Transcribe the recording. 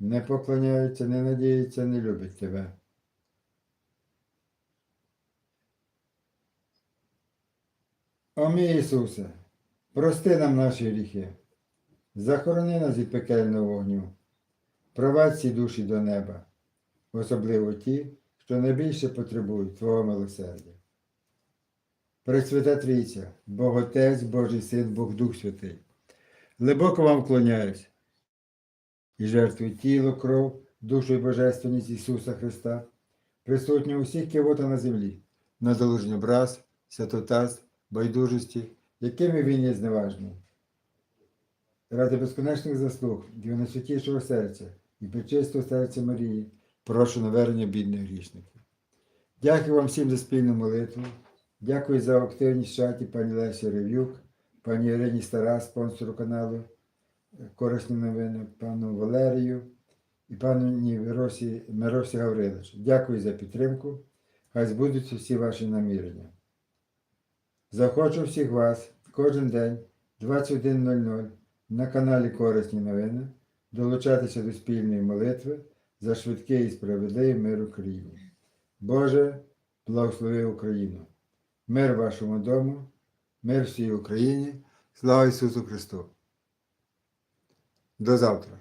не поклоняється, не надіється, не любить Тебе. О мій Ісусе, прости нам наші гріхи, захорони нас від пекельного вогню, провадь ці душі до неба, особливо ті, що найбільше потребують Твого милосердя. Пресвята Трійця, Бог Отець, Божий Син, Бог Дух Святий, глибоко вам вклоняюсь і жертвую тіло, кров, душу і божественність Ісуса Христа, присутню у всіх кивота на землі, на залужні образ, святотаз, байдужості, якими він є зневажний. Ради безконечних заслуг для найсвятішого серця і причистого серця Марії, прошу навернення бідних грішників. Дякую вам всім за спільну молитву. Дякую за активність в чаті пані Лесі Рев'юк, пані Ірині Стара, спонсору каналу Корисні новини, пану Валерію і пану Миросі, Миросі Гавриловичу. Дякую за підтримку. Хай збудуться всі ваші намірення. Захочу всіх вас кожен день 21.00 на каналі Корисні новини долучатися до спільної молитви за швидкий і справедливий мир Україні. Боже, благослови Україну! Мир вашому дому, мир всій Україні, слава Ісусу Христу! До завтра!